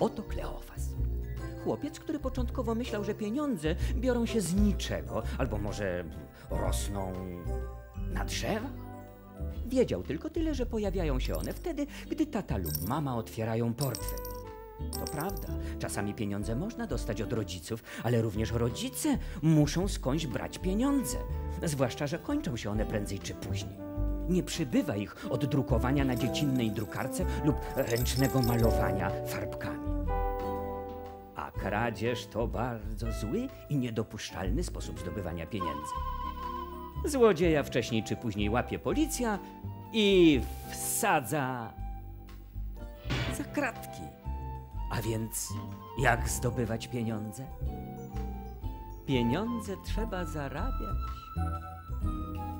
Oto Kleofas. Chłopiec, który początkowo myślał, że pieniądze biorą się z niczego, albo może rosną na drzewach. Wiedział tylko tyle, że pojawiają się one wtedy, gdy tata lub mama otwierają portfel. To prawda, czasami pieniądze można dostać od rodziców, ale również rodzice muszą skądś brać pieniądze. Zwłaszcza, że kończą się one prędzej czy później. Nie przybywa ich od drukowania na dziecinnej drukarce lub ręcznego malowania farbkami. A kradzież to bardzo zły i niedopuszczalny sposób zdobywania pieniędzy. Złodzieja wcześniej czy później łapie policja i wsadza za kratki. A więc jak zdobywać pieniądze? Pieniądze trzeba zarabiać.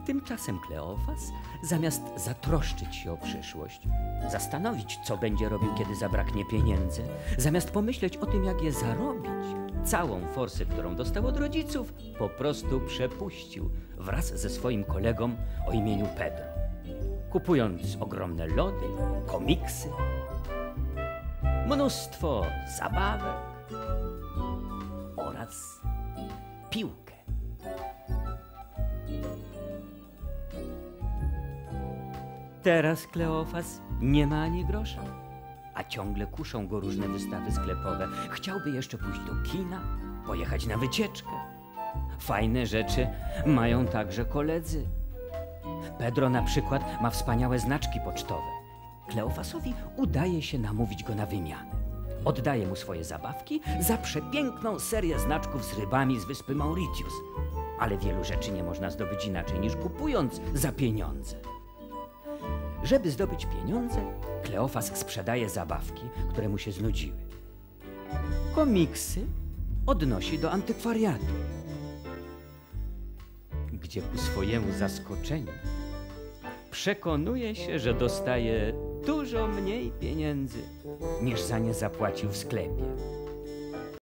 Tymczasem Kleofas, zamiast zatroszczyć się o przyszłość, zastanowić, co będzie robił, kiedy zabraknie pieniędzy, zamiast pomyśleć o tym, jak je zarobić, całą forsę, którą dostał od rodziców, po prostu przepuścił wraz ze swoim kolegą o imieniu Pedro. Kupując ogromne lody, komiksy, mnóstwo zabawek oraz piłkę. Teraz Kleofas nie ma ani grosza, a ciągle kuszą go różne wystawy sklepowe. Chciałby jeszcze pójść do kina, pojechać na wycieczkę. Fajne rzeczy mają także koledzy. Pedro na przykład ma wspaniałe znaczki pocztowe. Kleofasowi udaje się namówić go na wymianę. Oddaje mu swoje zabawki za przepiękną serię znaczków z rybami z wyspy Mauritius. Ale wielu rzeczy nie można zdobyć inaczej niż kupując za pieniądze. Żeby zdobyć pieniądze, Kleofas sprzedaje zabawki, które mu się znudziły. Komiksy odnosi do antykwariatu, gdzie ku swojemu zaskoczeniu przekonuje się, że dostaje dużo mniej pieniędzy, niż za nie zapłacił w sklepie.